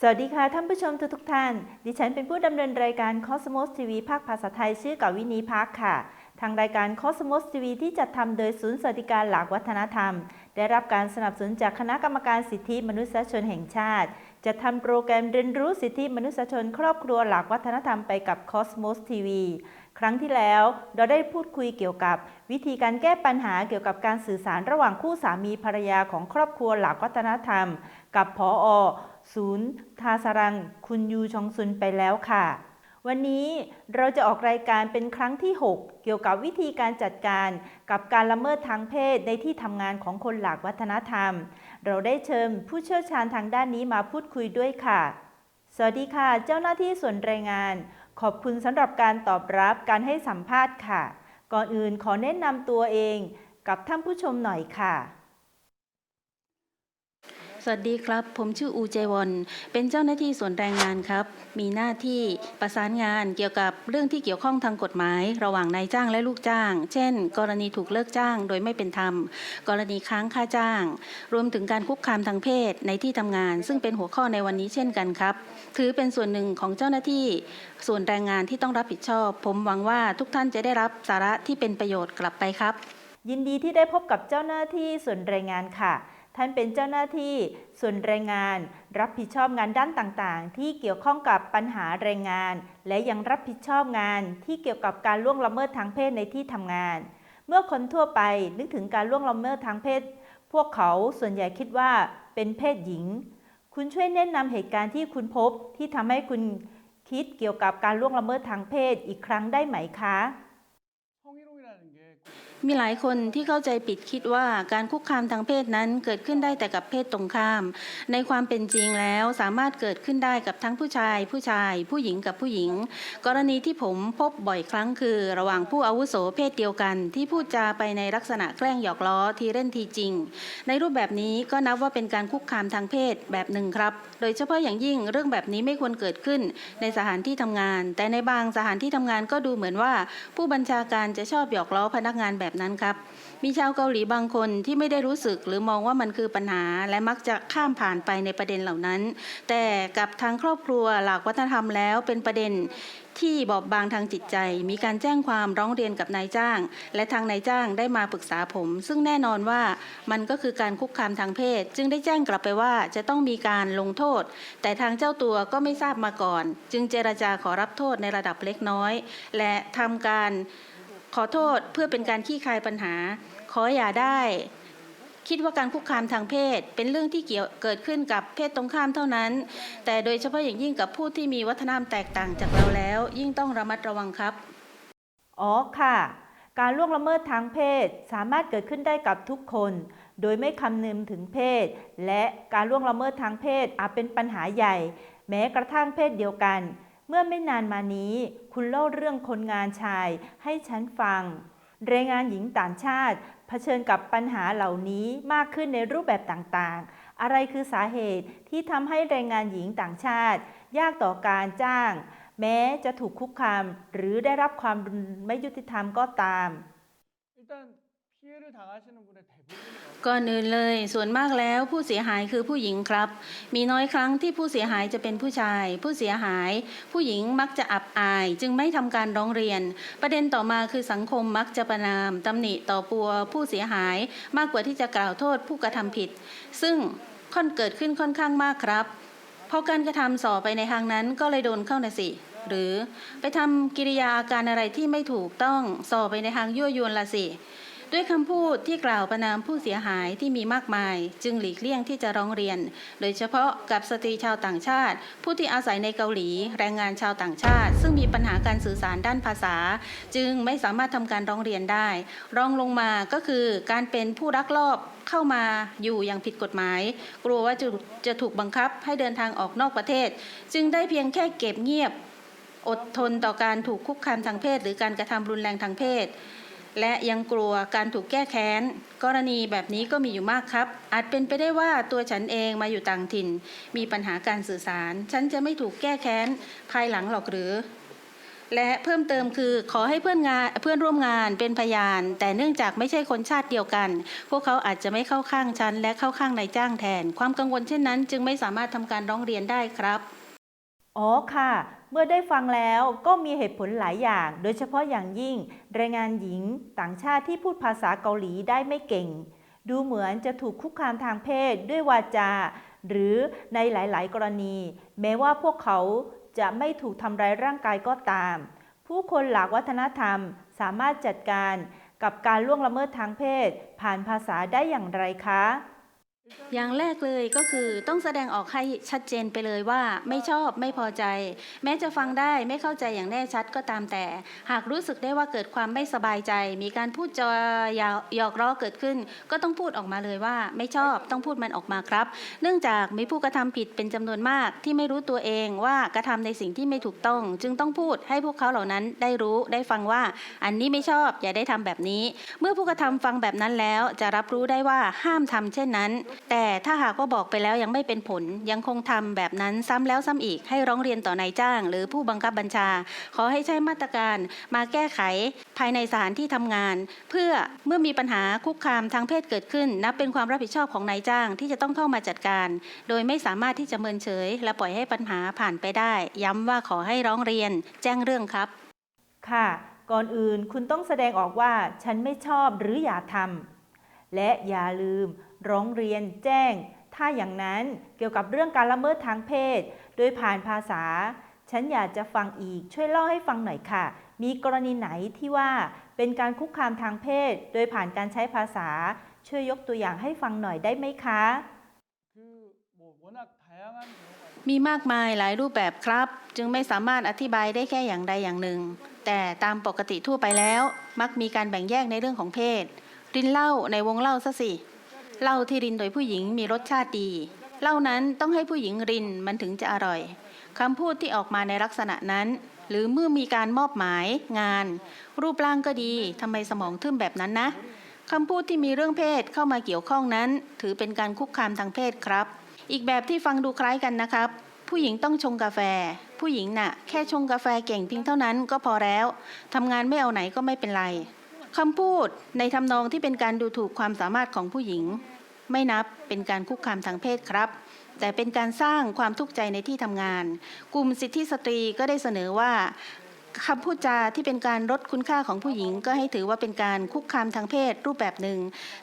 สวัสดีค่ะ ท่านผู้ชมทุกๆท่าน ดิฉันเป็นผู้ดำเนินรายการ Cosmos TV ภาคภาษาไทยชื่อกวินีพักค่ะ ทางรายการ Cosmos TV ที่จัดทำโดยศูนย์สวัสดิการหลักวัฒนธรรม ได้รับการสนับสนุนจากคณะกรรมการสิทธิมนุษยชนแห่งชาติ จะทำโปรแกรมเรียนรู้สิทธิมนุษยชน ครอบครัวหลักวัฒนธรรมไปกับ Cosmos TV ครั้งที่แล้วเราได้พูดคุยเกี่ยวกับ วิธีการแก้ปัญหาเกี่ยวกับการสื่อสารระหว่างคู่สามีภรรยาของครอบครัวหลักวัฒนธรรม กับพออศูนย์ ทาสรัง คุณยูชองซุนไปแล้วค่ะ วันนี้เราจะออกรายการเป็นครั้งที่ 6 เกี่ยวกับวิธีการจัดการกับการละเมิดทางเพศในที่ทำงานของคนหลากวัฒนธรรม เราได้เชิญผู้เชี่ยวชาญทางด้านนี้มาพูดคุยด้วยค่ะ สวัสดีค่ะ เจ้าหน้าที่ส่วนแรงงาน ขอบคุณสำหรับการตอบรับการให้สัมภาษณ์ค่ะ ก่อนอื่นขอแนะนำตัวเองกับท่านผู้ชมหน่อยค่ะ สวัสดีครับ ผมชื่ออูเจวอน เป็นเจ้าหน้าที่ส่วนแรงงานครับ มีหน้าที่ประสานงานเกี่ยวกับเรื่องที่เกี่ยวข้องทางกฎหมาย ระหว่างนายจ้างและลูกจ้าง เช่น กรณีถูกเลิกจ้างโดยไม่เป็นธรรม กรณีค้างค่าจ้าง รวมถึงการคุกคามทางเพศในที่ทำงาน ซึ่งเป็นหัวข้อในวันนี้เช่นกันครับ ถือเป็นส่วนหนึ่งของเจ้าหน้าที่ส่วนแรงงานที่ต้องรับผิดชอบ ผมหวังว่าทุกท่านจะได้รับสาระที่เป็นประโยชน์กลับไปครับ ยินดีที่ได้พบกับเจ้าหน้าที่ส่วนแรงงานค่ะ ท่านเป็นเจ้าหน้าที่ส่วนแรงงาน รับผิดชอบงานด้านต่างๆ ที่เกี่ยวข้องกับปัญหาแรงงาน และยังรับผิดชอบงานที่เกี่ยวกับการล่วงละเมิดทางเพศในที่ทำงาน เมื่อคนทั่วไปนึกถึงการล่วงละเมิดทางเพศ พวกเขาส่วนใหญ่คิดว่าเป็นเพศหญิง คุณช่วยแนะนำเหตุการณ์ที่คุณพบที่ทำให้คุณคิดเกี่ยวกับการล่วงละเมิดทางเพศอีกครั้งได้ไหมคะ มีหลายคนที่เข้าใจผิดคิดว่าการคุกคามทางเพศนั้นเกิดขึ้นได้แต่กับเพศตรงข้าม ในความเป็นจริงแล้วสามารถเกิดขึ้นได้กับทั้งผู้ชาย ผู้ชาย ผู้หญิงกับผู้หญิง กรณีที่ผมพบบ่อยครั้งคือ ระหว่างผู้อาวุโสเพศเดียวกัน ที่พูดจาไปในลักษณะแกล้งหยอกล้อทีเล่นทีจริง ในรูปแบบนี้ก็นับว่าเป็นการคุกคามทางเพศแบบหนึ่งครับ โดยเฉพาะอย่างยิ่งเรื่องแบบนี้ไม่ควรเกิดขึ้นในสถานที่ทำงาน แต่ในบางสถานที่ทำงานก็ดูเหมือนว่า ผู้บัญชาการจะชอบหยอกล้อพนักงานแบบนั้นครับมีชาวเกาหลีบางคนที่ไม่ได้รู้สึกหรือมองว่ามันคือปัญหา และมักจะข้ามผ่านไปในประเด็นเหล่านั้น แต่กับทางครอบครัวหลักวัฒนธรรมแล้วเป็นประเด็นที่บอบบางทางจิตใจ มีการแจ้งความร้องเรียนกับนายจ้าง และทางนายจ้างได้มาปรึกษาผม ซึ่งแน่นอนว่ามันก็คือการคุกคามทางเพศ จึงได้แจ้งกลับไปว่าจะต้องมีการลงโทษ แต่ทางเจ้าตัวก็ไม่ทราบมาก่อน จึงเจรจาขอรับโทษในระดับเล็กน้อย และทำการ ขอโทษเพื่อเป็นการขี้คายปัญหา ขออย่าได้ คิดว่าการคุกคามทางเพศ เป็นเรื่องที่เกี่ยวเกิดขึ้นกับเพศตรงข้ามเท่านั้น แต่โดยเฉพาะอย่างยิ่งกับผู้ที่มีวัฒนธรรมแตกต่างจากเราแล้ว ยิ่งต้องระมัดระวังครับ อ๋อค่ะ การล่วงละเมิดทางเพศสามารถเกิดขึ้นได้กับทุกคน โดยไม่คำนึงถึงเพศ และการล่วงละเมิดทางเพศอาจเป็นปัญหาใหญ่ แม้กระทั่งเพศเดียวกัน เมื่อไม่นานมานี้ คุณเล่าเรื่องคนงานชายให้ฉันฟังแรงงานหญิงต่างชาติเผชิญกับปัญหาเหล่านี้มากขึ้นในรูปแบบต่างๆ อะไรคือสาเหตุที่ทำให้แรงงานหญิงต่างชาติ ยากต่อการจ้าง แม้จะถูกคุกคามหรือได้รับความไม่ยุติธรรมก็ตาม ก่อนอื่นเลย ส่วนมากแล้วผู้เสียหายคือผู้หญิงครับ มีน้อยครั้งที่ผู้เสียหายจะเป็นผู้ชาย ผู้เสียหาย ผู้หญิงมักจะอับอาย จึงไม่ทำการร้องเรียน ประเด็นต่อมาคือสังคมมักจะประนาม ตำหนิต่อปัวผู้เสียหายมากกว่าที่จะกล่าวโทษผู้กระทำผิด ซึ่งค่อนเกิดขึ้นค่อนข้างมากครับพอการกระทำสอบไปในทางนั้นก็เลยโดนเข้านะสิ หรือไปทำกิริยาการอะไรที่ไม่ถูกต้องสอบไปในทางยั่วยวนละสิ ด้วยคำพูดที่กล่าวประนามผู้เสียหายที่มีมากมาย จึงหลีกเลี่ยงที่จะร้องเรียน โดยเฉพาะกับสตรีชาวต่างชาติ ผู้ที่อาศัยในเกาหลี แรงงานชาวต่างชาติ ซึ่งมีปัญหาการสื่อสารด้านภาษา จึงไม่สามารถทำการร้องเรียนได้ รองลงมาก็คือการเป็นผู้รักลอบเข้ามาอยู่อย่างผิดกฎหมาย กลัวว่าจะจะถูกบังคับให้เดินทางออกนอกประเทศ จึงได้เพียงแค่เก็บเงียบ อดทนต่อการถูกคุกคามทางเพศ หรือการกระทำรุนแรงทางเพศ และยังกลัวการถูกแก้แค้น กรณีแบบนี้ก็มีอยู่มากครับ อาจเป็นไปได้ว่าตัวฉันเองมาอยู่ต่างถิ่น มีปัญหาการสื่อสาร ฉันจะไม่ถูกแก้แค้น ภายหลังหรอกหรือ และเพิ่มเติมคือขอให้เพื่อนงานเพื่อนร่วมงานเป็นพยาน แต่เนื่องจากไม่ใช่คนชาติเดียวกัน พวกเขาอาจจะไม่เข้าข้างฉัน และเข้าข้างนายจ้างแทน ความกังวลเช่นนั้น จึงไม่สามารถทำการร้องเรียนได้ครับอ๋อค่ะ เมื่อได้ฟังแล้วก็มีเหตุผลหลายอย่าง โดยเฉพาะอย่างยิ่งแรงงานหญิงต่างชาติที่พูดภาษาเกาหลีได้ไม่เก่ง ดูเหมือนจะถูกคุกคามทางเพศด้วยวาจา หรือในหลาย ๆ กรณี แม้ว่าพวกเขาจะไม่ถูกทำร้ายร่างกายก็ตาม ผู้คนหลากวัฒนธรรมสามารถจัดการกับการล่วงละเมิดทางเพศ ผ่านภาษาได้อย่างไรคะ อย่างแรกเลยก็คือต้องแสดงออกให้ชัดเจนไปเลยว่าไม่ชอบไม่พอใจ แม้จะฟังได้ไม่เข้าใจอย่างแน่ชัดก็ตามแต่ หากรู้สึกได้ว่าเกิดความไม่สบายใจ มีการพูดจาหยอกล้อเกิดขึ้น ก็ต้องพูดออกมาเลยว่า ไม่ชอบต้องพูดมันออกมาครับ เนื่องจากมีผู้กระทำผิดเป็นจำนวนมากที่ไม่รู้ตัวเองว่ากระทำในสิ่งที่ไม่ถูกต้อง จึงต้องพูดให้พวกเขาเหล่านั้นได้รู้ได้ฟังว่า อันนี้ไม่ชอบอย่าได้ทำแบบนี้ เมื่อผู้กระทำฟังแบบนั้นแล้วจะรับรู้ได้ว่าห้ามทำเช่นนั้นแต่ถ้าหากว่าบอกไปแล้วยังไม่เป็นผลยังคงทำแบบนั้นซ้ำแล้วซ้ำอีกให้ร้องเรียนต่อนายจ้าง หรือผู้บังคับบัญชา ขอให้ใช้มาตรการมาแก้ไขภายในสถานที่ทำงาน เพื่อเมื่อมีปัญหาคุกคามทางเพศเกิดขึ้น นับเป็นความรับผิดชอบของนายจ้างที่จะต้องเข้ามาจัดการ โดยไม่สามารถที่จะเมินเฉย และปล่อยให้ปัญหาผ่านไปได้ ย้ำว่าขอให้ร้องเรียน แจ้งเรื่องครับ ค่ะ ก่อนอื่นคุณต้องแสดงออกว่าฉันไม่ชอบหรืออย่าทำ และอย่าลืมร้องเรียนแจ้ง ถ้าอย่างนั้นเกี่ยวกับเรื่องการละเมิดทางเพศ โดยผ่านภาษา ฉันอยากจะฟังอีกช่วยเล่าให้ฟังหน่อยค่ะ มีกรณีไหนที่ว่าเป็นการคุกคามทางเพศ โดยผ่านการใช้ภาษา ช่วยยกตัวอย่างให้ฟังหน่อยได้ไหมคะ มีมากมายหลายรูปแบบครับ จึงไม่สามารถอธิบายได้แค่อย่างใดอย่างหนึ่ง แต่ตามปกติทั่วไปแล้ว มักมีการแบ่งแยกในเรื่องของเพศ รินเหล้าในวงเล่าซะสิเหล้าที่รินโดยผู้หญิงมีรสชาติดีเหล้านั้นต้องให้ผู้หญิงรินมันถึงจะอร่อยคำพูดที่ออกมาในลักษณะนั้น หรือเมื่อมีการมอบหมายงาน รูปร่างก็ดีทำไมสมองทึ่มแบบนั้นนะคำพูดที่มีเรื่องเพศเข้ามาเกี่ยวข้องนั้น ถือเป็นการคุกคามทางเพศครับ อีกแบบที่ฟังดูคล้ายกันนะครับ ผู้หญิงต้องชงกาแฟ ผู้หญิงน่ะ แค่ชงกาแฟเก่งเพียงเท่านั้นก็พอแล้วทำงานไม่เอาไหนก็ไม่เป็นไร คำพูดในทำนองที่เป็นการดูถูกความสามารถของผู้หญิง ไม่นับเป็นการคุกคามทางเพศครับ แต่เป็นการสร้างความทุกข์ใจในที่ทำงาน กลุ่มสิทธิสตรีก็ได้เสนอว่าคำพูดจาที่เป็นการลดคุณค่าของผู้หญิง ก็ให้ถือว่าเป็นการคุกคามทางเพศรูปแบบหนึ่ง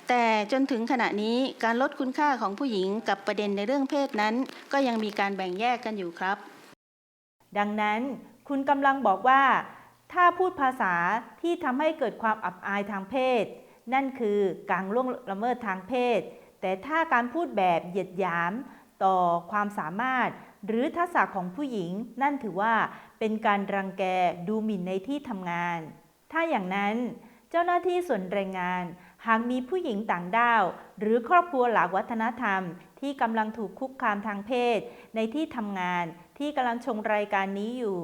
แต่จนถึงขณะนี้การลดคุณค่าของผู้หญิงกับประเด็นในเรื่องเพศนั้น ก็ยังมีการแบ่งแยกกันอยู่ครับ ดังนั้นคุณกำลังบอกว่า ถ้าพูดภาษาที่ทำให้เกิดความอับอายทางเพศ นั่นคือการล่วงละเมิดทางเพศ แต่ถ้าการพูดแบบเหยียดหยามต่อความสามารถ หรือทักษะของผู้หญิง นั่นถือว่าเป็นการรังแกดูหมิ่นในที่ทำงาน ถ้าอย่างนั้นเจ้าหน้าที่ส่วนแรงงาน หากมีผู้หญิงต่างด้าว หรือครอบครัวหลากวัฒนธรรม ที่กำลังถูกคุกคามทางเพศ ในที่ทำงานที่กำลังชมรายการนี้อยู่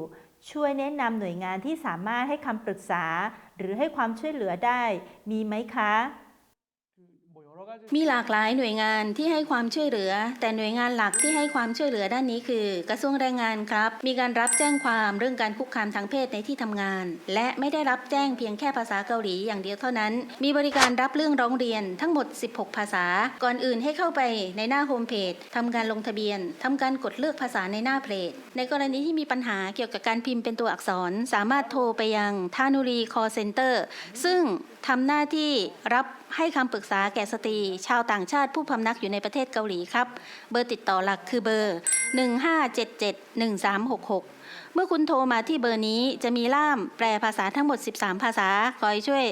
ช่วยแนะนำหน่วยงานที่สามารถให้คำปรึกษา หรือให้ความช่วยเหลือได้ มีไหมคะ มีหลากหลายหน่วยงานที่ให้ความช่วยเหลือ แต่หน่วยงานหลักที่ให้ความช่วยเหลือด้านนี้คือ กระทรวงแรงงานครับ มีการรับแจ้งความเรื่องการคุกคามทางเพศในที่ทำงาน และไม่ได้รับแจ้งเพียงแค่ภาษาเกาหลีอย่างเดียวเท่านั้น มีบริการรับเรื่องร้องเรียนทั้งหมด 16 ภาษา ก่อนอื่นให้เข้าไปในหน้าโฮมเพจทำการลงทะเบียนทำการกดเลือกภาษาในหน้าเพจในกรณีที่มีปัญหาเกี่ยวกับการพิมพ์เป็นตัวอักษร สามารถโทรไปยังทานุรีคอเซ็นเตอร์ซึ่งทำหน้าที่รับ ให้คำปรึกษาแก่สตรี ชาวต่างชาติผู้พำนักอยู่ในประเทศเกาหลีครับ เบอร์ติดต่อหลักคือเบอร์ 15771366 เมื่อคุณโทรมาที่เบอร์นี้จะมีล่ามแปลภาษาทั้งหมด 13 ภาษาคอยช่วย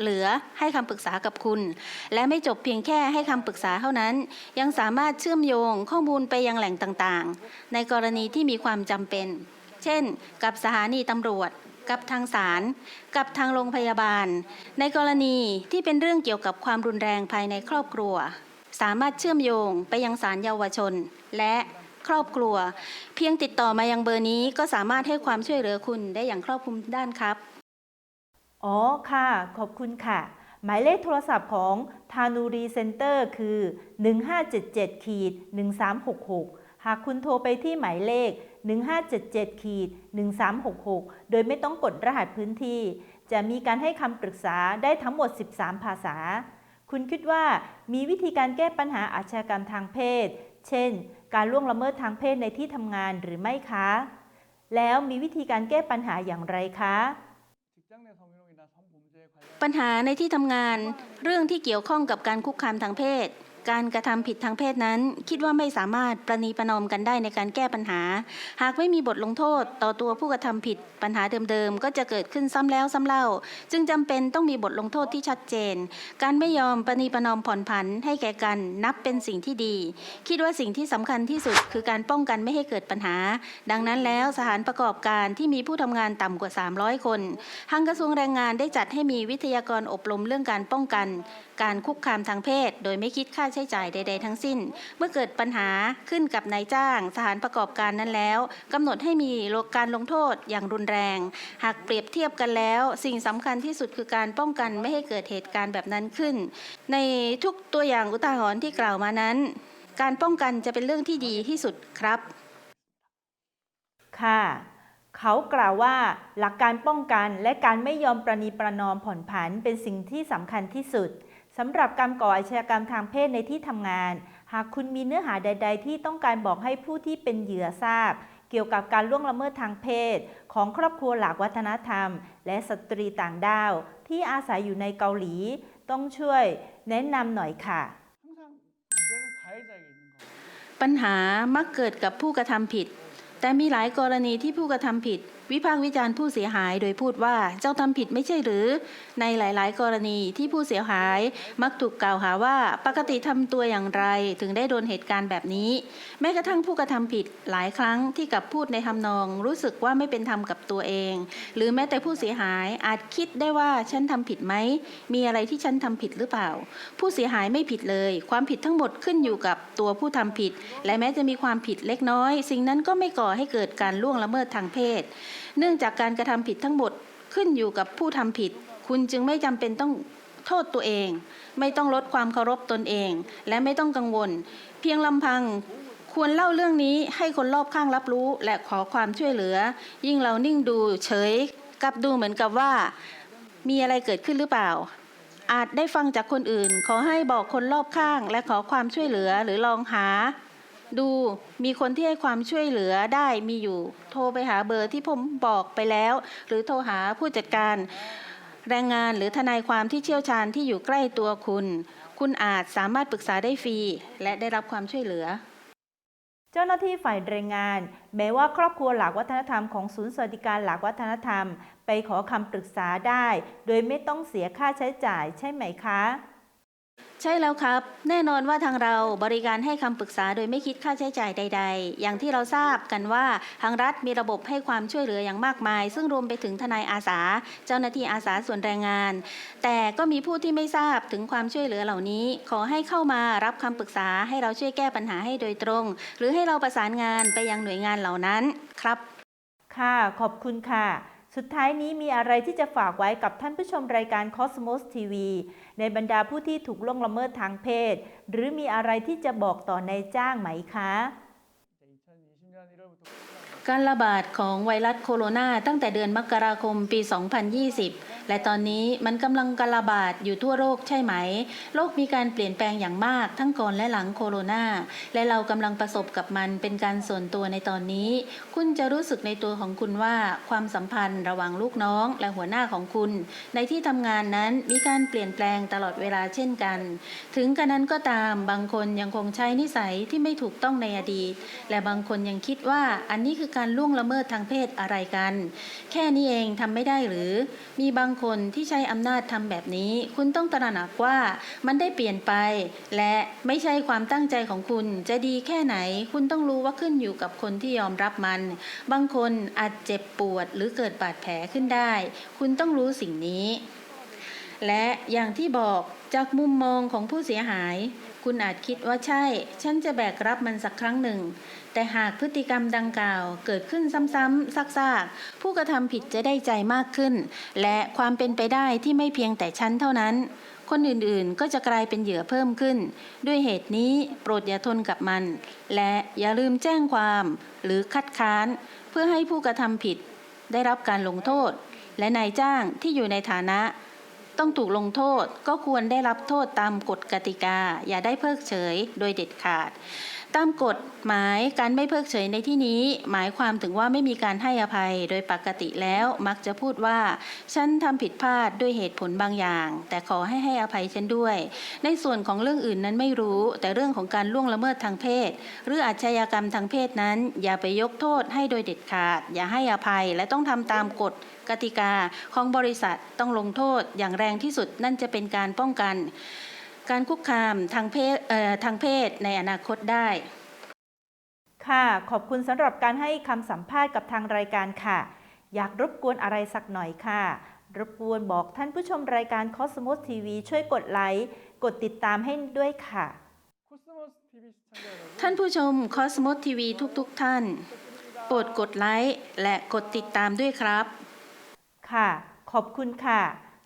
เหลือให้คำปรึกษากับคุณ และไม่จบเพียงแค่ให้คำปรึกษาเท่านั้น ยังสามารถเชื่อมโยงข้อมูลไปยังแหล่งต่างๆ ในกรณีที่มีความจำเป็น เช่น กับสถานีตำรวจ กับทางศาลกับทางโรงพยาบาล ในกรณีที่เป็นเรื่องเกี่ยวกับความรุนแรงภายในครอบครัว สามารถเชื่อมโยงไปยังศาลเยาวชน และครอบครัว เพียงติดต่อมายังเบอร์นี้ก็สามารถให้ความช่วยเหลือคุณได้อย่างครอบคลุมด้านครับอ๋อค่ะ ขอบคุณค่ะ หมายเลขโทรศัพท์ของทานูรีเซ็นเตอร์คือ 1577ขีด1366 หากคุณโทรไปที่หมายเลข 1577ขีด1366 โดยไม่ต้องกดรหัสพื้นที่ จะมีการให้คำปรึกษาได้ทั้งหมด 13 ภาษา คุณคิดว่ามีวิธีการแก้ปัญหาอาชญากรรมทางเพศ เช่น การล่วงละเมิดทางเพศในที่ทำงานหรือไม่คะ แล้วมีวิธีการแก้ปัญหาอย่างไรคะปัญหาในที่ทำงาน เรื่องที่เกี่ยวข้องกับการคุกคามทางเพศ การกระทำผิดทางเพศนั้น คิดว่าไม่สามารถประนีประนอมกันได้ในการแก้ปัญหา หากไม่มีบทลงโทษต่อตัวผู้กระทำผิดปัญหาเดิมๆ ก็จะเกิดขึ้นซ้ำแล้วซ้ำเล่า จึงจำเป็นต้องมีบทลงโทษที่ชัดเจน การไม่ยอมประนีประนอมผ่อนผันให้แก่กันนับเป็นสิ่งที่ดี คิดว่าสิ่งที่สำคัญที่สุดคือการป้องกันไม่ให้เกิดปัญหา ดังนั้นแล้วสถานประกอบการที่มีผู้ทำงานต่ำกว่า 300 คนทางกระทรวงแรงงานได้จัดให้มีวิทยากรอบรมเรื่องการป้องกัน การคุกคามทางเพศ โดยไม่คิดค่าใช้จ่ายใด ๆ ทั้งสิ้น เมื่อเกิดปัญหาขึ้นกับนายจ้าง สถานประกอบการนั้นแล้วกำหนดให้มีการลงโทษอย่างรุนแรง หากเปรียบเทียบกันแล้ว สิ่งสำคัญที่สุดคือการป้องกันไม่ให้เกิดเหตุการณ์แบบนั้นขึ้น ในทุกตัวอย่างอุทาหรณ์ที่กล่าวมานั้น การป้องกันจะเป็นเรื่องที่ดีที่สุดครับค่ะเขากล่าวว่าหลักการป้องกันและการไม่ยอมประนีประนอมผ่อนผันเป็นสิ่งที่สำคัญที่สุด สำหรับการก่ออาชญากรรมทางเพศในที่ทำงาน หากคุณมีเนื้อหาใด ๆ ที่ต้องการบอกให้ผู้ที่เป็นเหยื่อทราบ เกี่ยวกับการล่วงละเมิดทางเพศ ของครอบครัวหลากวัฒนธรรม และสตรีต่างด้าว ที่อาศัยอยู่ในเกาหลี ต้องช่วยแนะนำหน่อยค่ะ ปัญหามักเกิดกับผู้กระทำผิด แต่มีหลายกรณีที่ผู้กระทำผิด วิพากษ์วิจารณ์ผู้เสียหายโดยพูดว่าเจ้าทำผิดไม่ใช่หรือ ในหลาย ๆ กรณีที่ผู้เสียหายมักถูกกล่าวหาว่าปกติทำตัวอย่างไร ถึงได้โดนเหตุการณ์แบบนี้ แม้กระทั่งผู้กระทำผิดหลายครั้งที่กลับพูดในทำนอง รู้สึกว่าไม่เป็นธรรมกับตัวเอง หรือแม้แต่ผู้เสียหายอาจคิดได้ว่าฉันทำผิดไหมมีอะไรที่ฉันทำผิดหรือเปล่า ผู้เสียหายไม่ผิดเลย ความผิดทั้งหมดขึ้นอยู่กับตัวผู้ทำผิด และแม้จะมีความผิดเล็กน้อย สิ่งนั้นก็ไม่ก่อให้เกิดการล่วงละเมิดทางเพศเนื่องจากการกระทำผิดทั้งหมดขึ้นอยู่กับผู้ทำผิด คุณจึงไม่จำเป็นต้องโทษตัวเอง ไม่ต้องลดความเคารพตนเอง และไม่ต้องกังวล เพียงลำพังควรเล่าเรื่องนี้ให้คนรอบข้างรับรู้และขอความช่วยเหลือ ยิ่งเรานิ่งดูเฉยกับดูเหมือนกับว่า มีอะไรเกิดขึ้นหรือเปล่า อาจได้ฟังจากคนอื่น ขอให้บอกคนรอบข้าง และขอความช่วยเหลือหรือลองหา ดูมีคนที่ให้ความช่วยเหลือได้มีอยู่ โทรไปหาเบอร์ที่ผมบอกไปแล้ว หรือโทรหาผู้จัดการแรงงานหรือทนายความที่เชี่ยวชาญที่อยู่ใกล้ตัวคุณ คุณอาจสามารถปรึกษาได้ฟรี และได้รับความช่วยเหลือ เจ้าหน้าที่ฝ่ายแรงงาน แม้ว่าครอบครัวหลากวัฒนธรรมของศูนย์สวัสดิการหลากวัฒนธรรม ไปขอคำปรึกษาได้ โดยไม่ต้องเสียค่าใช้จ่ายใช่ไหมคะ ใช่แล้วครับ แน่นอนว่าทางเราบริการให้คำปรึกษาโดยไม่คิดค่าใช้จ่ายใด ๆ อย่างที่เราทราบกันว่าทางรัฐมีระบบให้ความช่วยเหลืออย่างมากมาย ซึ่งรวมไปถึงทนายอาสา เจ้าหน้าที่อาสาส่วนแรงงาน แต่ก็มีผู้ที่ไม่ทราบถึงความช่วยเหลือเหล่านี้ ขอให้เข้ามารับคำปรึกษาให้เราช่วยแก้ปัญหาให้โดยตรง หรือให้เราประสานงานไปยังหน่วยงานเหล่านั้นครับ ค่ะขอบคุณค่ะ สุดท้ายนี้มีอะไรที่จะฝากไว้กับท่านผู้ชมรายการ Cosmos TV ในบรรดาผู้ที่ถูกล่วงละเมิดทางเพศ หรือมีอะไรที่จะบอกต่อนายจ้างไหมคะ การระบาดของไวรัสโคโรนาตั้งแต่เดือนมกราคมปี 2020 และตอนนี้มันกำลังการระบาดอยู่ทั่วโลกใช่ไหม โลกมีการเปลี่ยนแปลงอย่างมากทั้งก่อนและหลังโคโรนา และเรากำลังประสบกับมันเป็นการส่วนตัวในตอนนี้ คุณจะรู้สึกในตัวของคุณว่าความสัมพันธ์ระหว่างลูกน้องและหัวหน้าของคุณ ในที่ทำงานนั้นมีการเปลี่ยนแปลงตลอดเวลาเช่นกัน ถึงกระนั้นก็ตามบางคนยังคงใช้นิสัยที่ไม่ถูกต้องในอดีต และบางคนยังคิดว่าอันนี้คือการล่วงละเมิดทางเพศอะไรกัน แค่นี้เองทำไม่ได้หรือ มีบางคนที่ใช้อำนาจทำแบบนี้ คุณต้องตระหนักว่ามันได้เปลี่ยนไป และไม่ใช่ความตั้งใจของคุณจะดีแค่ไหน คุณต้องรู้ว่าขึ้นอยู่กับคนที่ยอมรับมัน บางคนอาจเจ็บปวดหรือเกิดบาดแผลขึ้นได้ คุณต้องรู้สิ่งนี้ และอย่างที่บอกจากมุมมองของผู้เสียหาย คุณอาจคิดว่าใช่ ฉันจะแบกรับมันสักครั้งหนึ่ง แต่หากพฤติกรรมดังกล่าวเกิดขึ้นซ้ำๆซากๆ ผู้กระทำผิดจะได้ใจมากขึ้น และความเป็นไปได้ที่ไม่เพียงแต่ฉันเท่านั้น คนอื่นๆก็จะกลายเป็นเหยื่อเพิ่มขึ้น ด้วยเหตุนี้โปรดอย่าทนกับมัน และอย่าลืมแจ้งความ หรือคัดค้าน เพื่อให้ผู้กระทำผิด ได้รับการลงโทษ และนายจ้างที่อยู่ในฐานะ ต้องถูกลงโทษก็ควรได้รับโทษตามกฎกติกา อย่าได้เพิกเฉยโดยเด็ดขาด ตามกฎหมายการไม่เพิกเฉยในที่นี้ หมายความถึงว่าไม่มีการให้อภัยโดยปกติแล้วมักจะพูดว่า ฉันทำผิดพลาดด้วยเหตุผลบางอย่าง แต่ขอให้ให้อภัยฉันด้วย ในส่วนของเรื่องอื่นนั้นไม่รู้ แต่เรื่องของการล่วงละเมิดทางเพศ หรืออาชญากรรมทางเพศนั้น อย่าไปยกโทษให้โดยเด็ดขาด อย่าให้อภัยและต้องทำตามกฎกติกาของบริษัทต้องลงโทษอย่างแรงที่สุดนั่นจะเป็นการป้องกัน การคุกคามทางเพศทางเพศในอนาคตได้ ค่ะ ขอบคุณสำหรับการให้คำสัมภาษณ์กับทางรายการค่ะ อยากรบกวนอะไรสักหน่อยค่ะ รบกวนบอกท่านผู้ชมรายการคอสโมสทีวีช่วยกดไลค์กดติดตามให้ด้วยค่ะ ท่านผู้ชมคอสโมสทีวีทุกๆทท่าน โปรดกดไลค์และกดติดตามด้วยครับ ค่ะ ขอบคุณค่ะ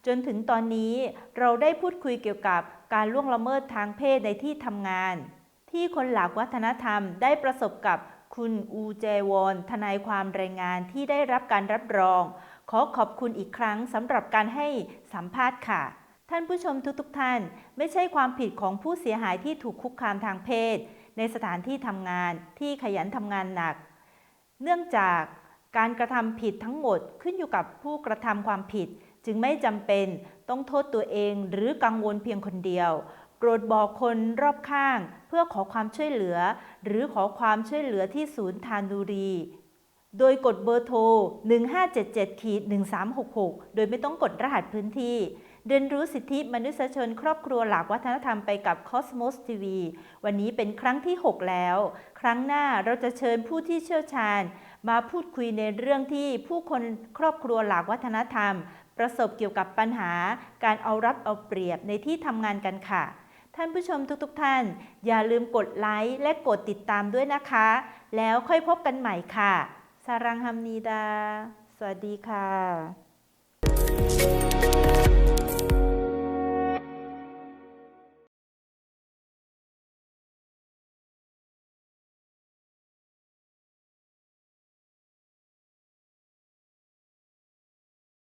จนถึงตอนนี้เราได้พูดคุยเกี่ยวกับ การล่วงละเมิดทางเพศในที่ทำงาน ที่คนหลากวัฒนธรรมได้ประสบกับคุณอูเจวอนทนายความแรงงานที่ได้รับการรับรอง ขอขอบคุณอีกครั้งสำหรับการให้สัมภาษณ์ค่ะ ท่านผู้ชมทุกๆทท่าน ไม่ใช่ความผิดของผู้เสียหายที่ถูกคุกคามทางเพศ ในสถานที่ทำงานที่ขยันทำงานหนัก เนื่องจากการกระทำผิดทั้งหมดขึ้นอยู่กับผู้กระทำความผิด จึงไม่จำเป็นต้องโทษตัวเองหรือกังวลเพียงคนเดียวโปรดบอกคนรอบข้างเพื่อขอความช่วยเหลือ หรือขอความช่วยเหลือที่ศูนย์ทานูรี โดยกดเบอร์โทร 1577ขีด1366 โดยไม่ต้องกดรหัสพื้นที่ เรียนรู้สิทธิมนุษยชนครอบครัวหลากวัฒนธรรมไปกับ Cosmos TV วันนี้เป็นครั้งที่ 6 แล้ว ครั้งหน้าเราจะเชิญผู้ที่เชี่ยวชาญ มาพูดคุยในเรื่องที่ผู้คนครอบครัวหลากวัฒนธรรม ประสบเกี่ยวกับปัญหา การเอารับเอาเปรียบในที่ทำงานกันค่ะ ท่านผู้ชมทุกๆทท่าน อย่าลืมกดไลค์และกดติดตามด้วยนะคะ แล้วค่อยพบกันใหม่ค่ะ สารังฮัมนีดา สวัสดีค่ะ